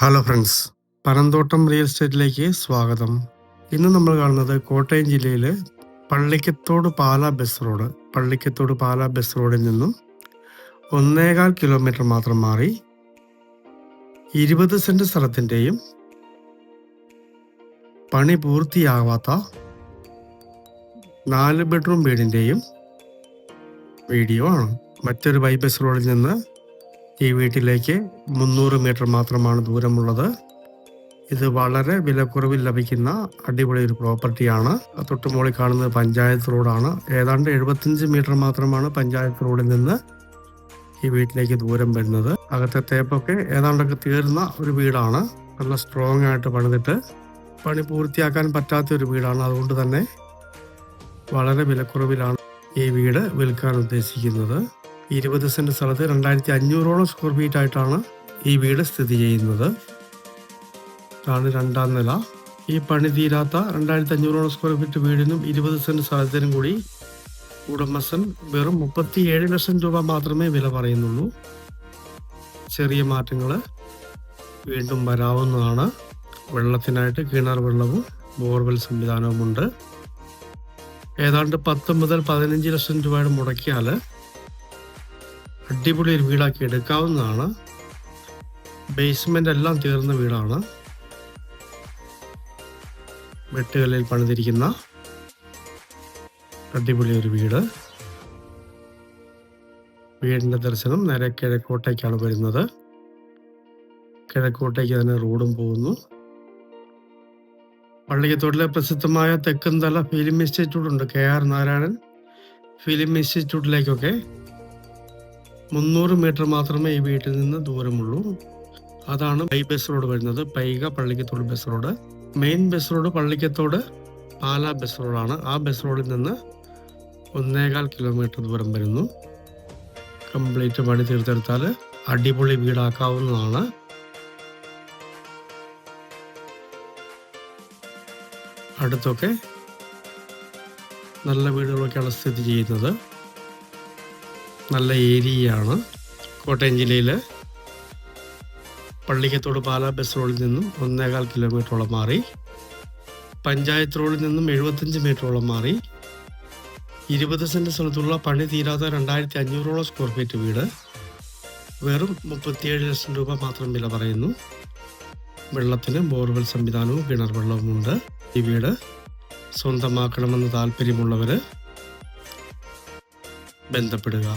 Hello friends Panamthottam real എസ്റ്റേറ്റിലേക്ക് സ്വാഗതം. ഇന്ന് നമ്മൾ കാണുന്നത് കോട്ടയം ജില്ലയിലെ Pallikkathodu Pala bus road Pallikkathodu Pala bus റോഡിൽ നിന്നും ഒന്നേകാൽ കിലോമീറ്റർ മാത്രം മാറി ഇരുപത് സെന്റ് സ്ഥലത്തിന്റെയും പണി പൂർത്തിയാവാത്ത നാല് ബെഡ്റൂം വീടിന്റെയും വീഡിയോ ആണ്. മറ്റൊരു ബൈ ബസ് റോഡിൽ നിന്ന് ഈ വീട്ടിലേക്ക് മുന്നൂറ് മീറ്റർ മാത്രമാണ് ദൂരമുള്ളത്. ഇത് വളരെ വിലക്കുറവിൽ ലഭിക്കുന്ന അടിപൊളി ഒരു പ്രോപ്പർട്ടിയാണ് തൊട്ട് മുകളിൽ കാണുന്നത് പഞ്ചായത്ത് റോഡാണ്. ഏതാണ്ട് എഴുപത്തഞ്ച് മീറ്റർ മാത്രമാണ് പഞ്ചായത്ത് റോഡിൽ നിന്ന് ഈ വീട്ടിലേക്ക് ദൂരം വരുന്നത്. അകത്തെ തേപ്പൊക്കെ ഏതാണ്ടൊക്കെ തീർന്ന ഒരു വീടാണ്. നല്ല സ്ട്രോങ് ആയിട്ട് പണിതിട്ട് പണി പൂർത്തിയാക്കാൻ പറ്റാത്ത ഒരു വീടാണ്. അതുകൊണ്ട് തന്നെ വളരെ വിലക്കുറവിലാണ് ഈ വീട് വിൽക്കാൻ ഉദ്ദേശിക്കുന്നത്. ഇരുപത് സെന്റ് സ്ഥലത്ത് രണ്ടായിരത്തി അഞ്ഞൂറോളം സ്ക്വയർ ഫീറ്റ് ആയിട്ടാണ് ഈ വീട് സ്ഥിതി ചെയ്യുന്നത്. ഇതാണ് രണ്ടാം നില. ഈ പണി തീരാത്ത രണ്ടായിരത്തി അഞ്ഞൂറോളം സ്ക്വയർ ഫീറ്റ് വീടിനും ഇരുപത് സെന്റ് സ്ഥലത്തിനും കൂടി ഉടമസ്ഥൻ വെറും മുപ്പത്തി ഏഴ് ലക്ഷം രൂപ മാത്രമേ വില പറയുന്നുള്ളൂ. ചെറിയ മാറ്റങ്ങൾ വീണ്ടും വരാവുന്നതാണ്. വെള്ളത്തിനായിട്ട് കിണർ വെള്ളവും ബോർവെൽ സംവിധാനവുമുണ്ട്. ഏതാണ്ട് പത്ത് മുതൽ പതിനഞ്ച് ലക്ഷം രൂപയുടെ മുടക്കിയാൽ അടിപൊളി ഒരു വീടാക്കി എടുക്കാവുന്നതാണ്. ബേസ്മെന്റ് എല്ലാം തീർന്ന വീടാണ്. വെട്ടുകളിൽ പണിതിരിക്കുന്ന അടിപൊളി ഒരു വീട്. വീടിന്റെ ദർശനം നേരെ കിഴക്കോട്ടേക്കാണ് വരുന്നത്. കിഴക്കോട്ടേക്ക് തന്നെ റോഡും പോകുന്നു. പള്ളിക്കത്തോട്ടിലെ പ്രസിദ്ധമായ തെക്കുംതല ഫിലിം ഇൻസ്റ്റിറ്റ്യൂട്ട് ഉണ്ട് കെ ആർ നാരായണൻ. ഫിലിം ഇൻസ്റ്റിറ്റ്യൂട്ടിലേക്കൊക്കെ മുന്നൂറ് മീറ്റർ മാത്രമേ ഈ വീട്ടിൽ നിന്ന് ദൂരമുള്ളൂ. അതാണ് ബൈ ബസ് റോഡ് വരുന്നത്. Paika Pallikkathodu bus road. Main bus road Pallikkathodu Pala bus റോഡാണ്. ആ ബസ് റോഡിൽ നിന്ന് ഒന്നേകാൽ കിലോമീറ്റർ ദൂരം വരുന്നു. കംപ്ലീറ്റ് പണി തീർത്തെടുത്താൽ അടിപൊളി വീടാക്കാവുന്നതാണ്. അടുത്തൊക്കെ നല്ല വീടുകളൊക്കെയാണ് സ്ഥിതി ചെയ്യുന്നത്. നല്ല ഏരിയയാണ്. കോട്ടയം ജില്ലയിൽ പള്ളിക്കത്തോട് പാല ബസ് റോഡിൽ നിന്നും ഒന്നേകാൽ കിലോമീറ്ററോളം മാറി പഞ്ചായത്ത് റോഡിൽ നിന്നും എഴുപത്തഞ്ച് മീറ്ററോളം മാറി ഇരുപത് സെന്റ് സ്ഥലത്തുള്ള പണി തീരാത്ത രണ്ടായിരത്തി അഞ്ഞൂറോളം സ്ക്വയർ ഫീറ്റ് വീട് വെറും മുപ്പത്തിയേഴ് ലക്ഷം രൂപ മാത്രം വില പറയുന്നു. വെള്ളത്തിന് ബോർവെൽ സംവിധാനവും കിണർ വെള്ളവുമുണ്ട് ഈ വീട്. സ്വന്തമാക്കണമെന്ന് താല്പര്യമുള്ളവർ ബന്ധപ്പെടുക.